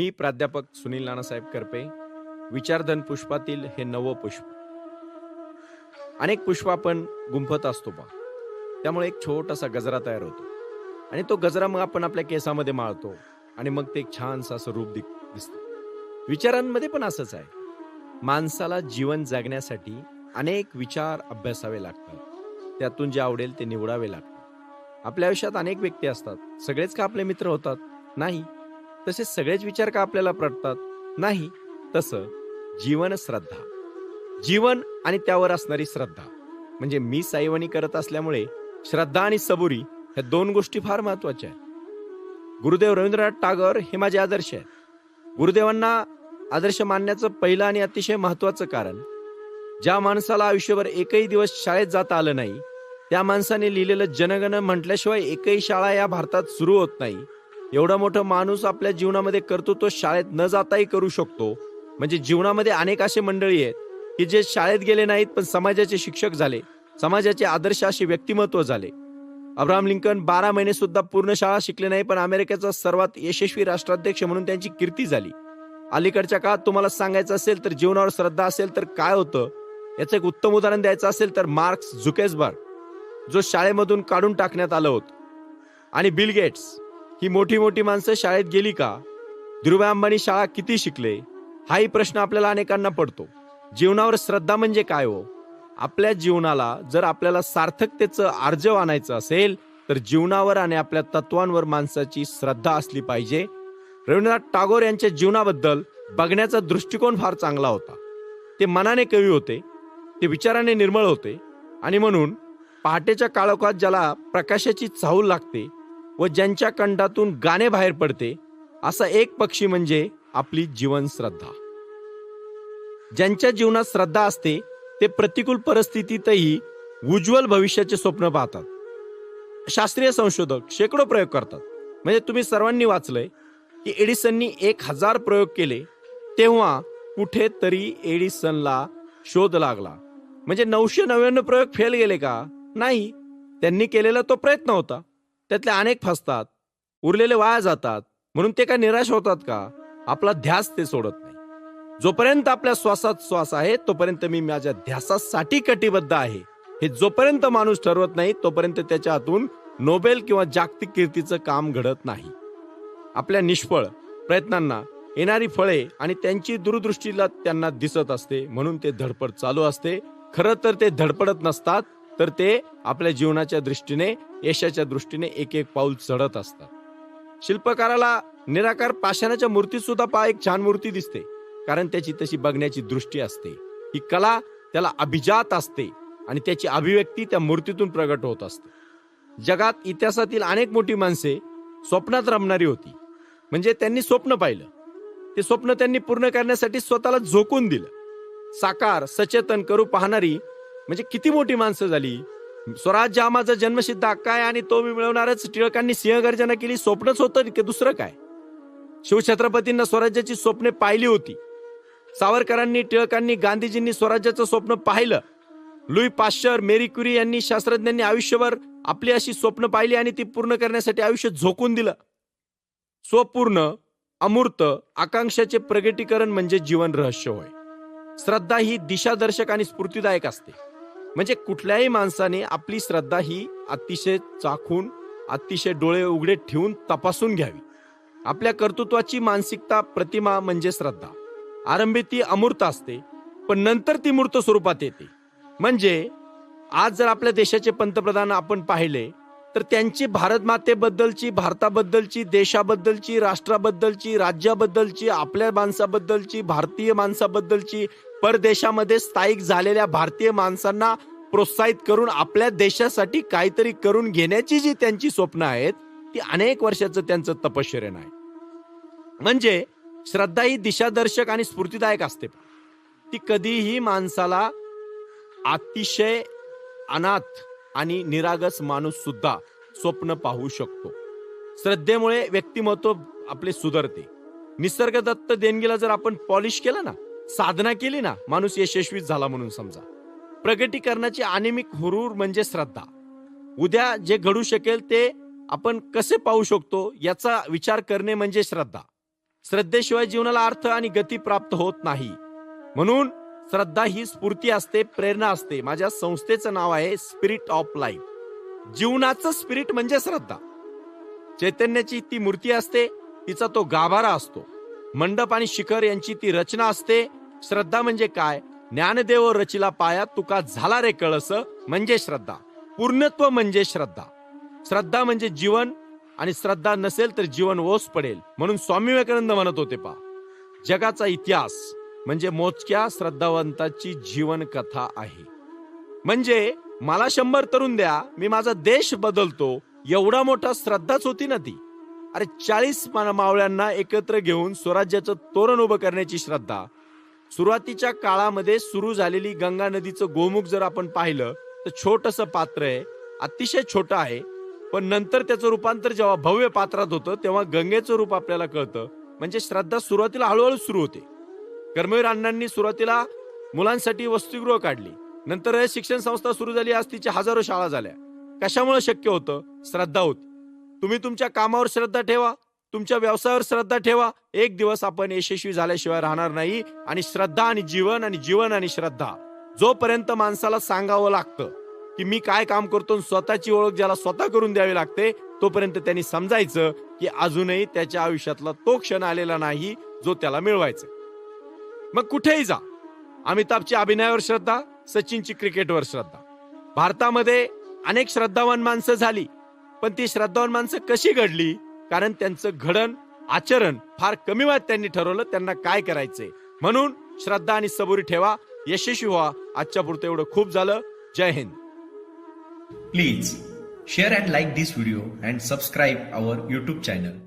मी प्राध्यापक सुनील नानासाहेब करपे विचारधन पुष्पातील हे नवं पुष्प. अनेक पुष्प आपण गुंफत असतो पा त्यामुळे एक छोटासा गजरा तयार होतो. आणि तो गजरा मग आपण आपल्या केसामध्ये माळतो आणि मग ते एक छानसं असं रूप दि दिसतं. विचारांमध्ये पण असंच आहे. माणसाला जीवन जगण्यासाठी अनेक विचार अभ्यासावे लागतात. त्यातून जे आवडेल ते निवडावे लागतात. आपल्या आयुष्यात अनेक व्यक्ती असतात. सगळेच का आपले मित्र होतात? नाही. तसे सगळेच विचार का आपल्याला पडतात? नाही तसं जीवन श्रद्धा. जीवन आणि त्यावर असणारी श्रद्धा. म्हणजे मी साईवणी करत असल्यामुळे श्रद्धा आणि सबुरी ह्या दोन गोष्टी फार महत्त्वाच्या आहेत. गुरुदेव रवींद्रनाथ टागोर हे माझे आदर्श आहेत. गुरुदेवांना आदर्श मानण्याचं पहिलं आणि अतिशय महत्वाचं कारण ज्या माणसाला आयुष्यभर एकही दिवस शाळेत जाता आलं नाही त्या माणसाने लिहिलेलं जनगण म्हटल्याशिवाय एकही शाळा या भारतात सुरू होत नाही. एवढा मोठा माणूस आपल्या जीवनामध्ये करतो तो शाळेत न जाताही करू शकतो. म्हणजे जीवनामध्ये अनेक असे मंडळी आहेत की जे शाळेत गेले नाहीत पण समाजाचे शिक्षक झाले. समाजाचे आदर्श असे व्यक्तिमत्व झाले. अब्राहम लिंकन बारा महिने सुद्धा पूर्ण शाळा शिकले नाही पण अमेरिकेचा सर्वात यशस्वी राष्ट्राध्यक्ष म्हणून त्यांची कीर्ती झाली. अलीकडच्या काळात तुम्हाला सांगायचं असेल तर जीवनावर श्रद्धा असेल तर काय होतं? याचं एक उत्तम उदाहरण द्यायचं असेल तर मार्क्स झुकेसबर्ग जो शाळेमधून काढून टाकण्यात आलं होतं. आणि बिल गेट्स ही मोठी मोठी माणसं शाळेत गेली का? धीरुभाई अंबानी शाळा किती शिकले? हाही प्रश्न आपल्याला अनेकांना पडतो. जीवनावर श्रद्धा म्हणजे काय हो? आपल्या जीवनाला जर आपल्याला सार्थकतेचं आर्जव आणायचं असेल तर जीवनावर आणि आपल्या तत्वांवर माणसाची श्रद्धा असली पाहिजे. रवींद्रनाथ टागोर यांच्या जीवनाबद्दल बघण्याचा दृष्टिकोन फार चांगला होता. ते मनाने कवी होते ते विचाराने निर्मळ होते आणि म्हणून पहाटेच्या काळोखात ज्याला प्रकाशाची चाहूल लागते व ज्यांच्या कंठातून गाणे बाहेर पडते असा एक पक्षी म्हणजे आपली जीवन श्रद्धा. ज्यांच्या जीवनात श्रद्धा असते ते प्रतिकूल परिस्थितीतही उज्ज्वल भविष्याचे स्वप्न पाहतात. शास्त्रीय संशोधक शेकडो प्रयोग करतात. म्हणजे तुम्ही सर्वांनी वाचलंय की एडिसननी एक हजार प्रयोग केले तेव्हा कुठेतरी एडिसनला शोध लागला. म्हणजे नऊशे नव्याण्णव प्रयोग फेल गेले का? नाही. त्यांनी केलेला तो प्रयत्न होता. त्यातले अनेक फसतात. उरलेले वाया जातात. म्हणून ते काय निराश होतात का? आपला ध्यास ते सोडत नाही. जोपर्यंत आपल्या श्वासात श्वास आहे तोपर्यंत मी माझ्या ध्यासासाठी कटिबद्ध आहे. हे जोपर्यंत माणूस ठरवत नाही तोपर्यंत त्याच्या हातून नोबेल किंवा जागतिक कीर्तीचं काम घडत नाही. आपल्या निष्फळ प्रयत्नांना येणारी फळे आणि त्यांची दूरदृष्टीला त्यांना दिसत असते म्हणून ते धडपड चालू असते. खरं तर ते धडपडत नसतात तर ते आपल्या जीवनाच्या दृष्टीने यशाच्या दृष्टीने एक एक पाऊल चढत असतात. शिल्पकाराला निराकार पाषाणाच्या मूर्तीत सुद्धा पहा एक छान मूर्ती दिसते. कारण त्याची तशी बघण्याची दृष्टी असते. ही कला त्याला अभिजात असते आणि त्याची अभिव्यक्ती त्या मूर्तीतून प्रगट होत असते. जगात इतिहासातील अनेक मोठी माणसे स्वप्नात रमणारी होती. म्हणजे त्यांनी स्वप्न पाहिलं. ते स्वप्न त्यांनी पूर्ण करण्यासाठी स्वतःला झोकून दिलं. साकार सचेतन करू पाहणारी म्हणजे किती मोठी माणसं झाली? स्वराज्य हा माझा जन्मसिद्ध हक्क आहे आणि तो मी मिळवणारच. टिळकांनी सिंहगर्जना केली. स्वप्नच होतं की दुसरं काय? शिवछत्रपतींना स्वराज्याची स्वप्ने पाहिली होती. सावरकरांनी टिळकांनी गांधीजींनी स्वराज्याचं स्वप्न पाहिलं. लुई पाश्चर मेरी क्युरी यांनी शास्त्रज्ञांनी आयुष्यभर आपली अशी स्वप्न पाहिली आणि ती पूर्ण करण्यासाठी आयुष्य झोकून दिलं. स्वपूर्ण अमूर्त आकांक्षाचे प्रगटीकरण म्हणजे जीवन रहस्य होय. श्रद्धा ही दिशादर्शक आणि स्फूर्तीदायक असते. म्हणजे कुठल्याही माणसाने आपली श्रद्धा ही अतिशय चाखून अतिशय डोळे उघडे ठेवून तपासून घ्यावी. आपल्या कर्तृत्वाची मानसिकता प्रतिमा म्हणजे श्रद्धा. आरंभी ती अमूर्त असते पण नंतर ती मूर्त स्वरूपात येते. म्हणजे आज जर आपल्या देशाचे पंतप्रधान आपण पाहिले तर त्यांची भारत मातेबद्दलची भारताबद्दलची देशाबद्दलची राष्ट्राबद्दलची राज्याबद्दलची आपल्या माणसाबद्दलची भारतीय माणसाबद्दलची परदेशामध्ये स्थायिक झालेल्या भारतीय माणसांना प्रोत्साहित करून आपल्या देशासाठी काहीतरी करून घेण्याची जी त्यांची स्वप्न आहेत ती अनेक वर्षाचं त्यांचं तपश्चर्यन आहे. म्हणजे श्रद्धा ही दिशादर्शक आणि स्फूर्तीदायक असते. ती कधीही माणसाला अतिशय अनाथ आणि निरागस माणूस सुद्धा स्वप्न पाहू शकतो. श्रद्धेमुळे व्यक्तिमत्व आपले सुधारते. निसर्गदत्त देणगीला जर आपण पॉलिश केलं ना साधना केली ना माणूस यशस्वी झाला म्हणून समजा. प्रगटीकरणाची अनिमिक हुरूर म्हणजे श्रद्धा. उद्या जे घडू शकेल ते आपण कसे पाहू शकतो याचा विचार करणे म्हणजे श्रद्धा. श्रद्धेशिवाय जीवनाला अर्थ आणि गती प्राप्त होत नाही. म्हणून श्रद्धा ही स्फूर्ती असते प्रेरणा असते. माझ्या संस्थेचं नाव आहे स्पिरिट ऑफ लाईफ जीवनाचं स्पिरिट म्हणजे श्रद्धा. चैतन्याची ती मूर्ती असते तिचा तो गाभारा असतो. मंडप आणि शिखर यांची ती रचना असते. श्रद्धा म्हणजे काय? ज्ञानदेव रचिला पाया तुका झाला रे कळस म्हणजे श्रद्धा. पूर्णत्व म्हणजे श्रद्धा. श्रद्धा म्हणजे जीवन आणि श्रद्धा नसेल तर जीवन ओस पडेल. म्हणून स्वामी विवेकानंद म्हणत होते पा जगाचा इतिहास म्हणजे मोजक्या श्रद्धावंताची जीवनकथा आहे. म्हणजे मला शंभर तरुण द्या मी माझा देश बदलतो एवढा मोठा श्रद्धाच होती ना ती. अरे चाळीस मावळ्यांना एकत्र घेऊन स्वराज्याचं तोरण उभं करण्याची श्रद्धा. सुरुवातीच्या काळामध्ये सुरू झालेली गंगा नदीचं गोमुख जर आपण पाहिलं तर छोटस पात्र आहे अतिशय छोटं आहे. पण नंतर त्याचं रूपांतर जेव्हा भव्य पात्रात होतं तेव्हा गंगेचं रूप आपल्याला कळतं. म्हणजे श्रद्धा सुरुवातीला हळूहळू सुरू होते. कर्मवीर अण्णांनी सुरुवातीला मुलांसाठी वसतिगृह काढली. नंतर शिक्षण संस्था सुरू झाली आज तिच्या हजारो शाळा झाल्या. कशामुळे शक्य होतं? श्रद्धा होती. तुम्ही तुमच्या कामावर श्रद्धा ठेवा तुमच्या व्यवसायावर श्रद्धा ठेवा. एक दिवस आपण यशस्वी झाल्याशिवाय राहणार नाही आणि श्रद्धा आणि जीवन आणि जीवन आणि श्रद्धा. जोपर्यंत माणसाला सांगावं लागतं की मी काय काम करतो आणि स्वतःची ओळख ज्याला स्वतः करून द्यावी लागते तोपर्यंत त्यांनी समजायचं की अजूनही त्याच्या आयुष्यातला तो क्षण आलेला नाही जो त्याला मिळवायचा मग कुठेही जा. अमिताभची अभिनयावर श्रद्धा सचिनची क्रिकेटवर श्रद्धा. भारतामध्ये अनेक श्रद्धावान माणसं झाली पण ती श्रद्धावान माणसं कशी घडली? कारण त्यांचं घडण आचरण फार कमी वयात त्यांनी ठरवलं त्यांना काय करायचंय? म्हणून श्रद्धा आणि सबुरी ठेवा यशस्वी व्हा. आजच्या पुरतं एवढं खूप झालं. जय Hind. Please share and like this video and subscribe our YouTube channel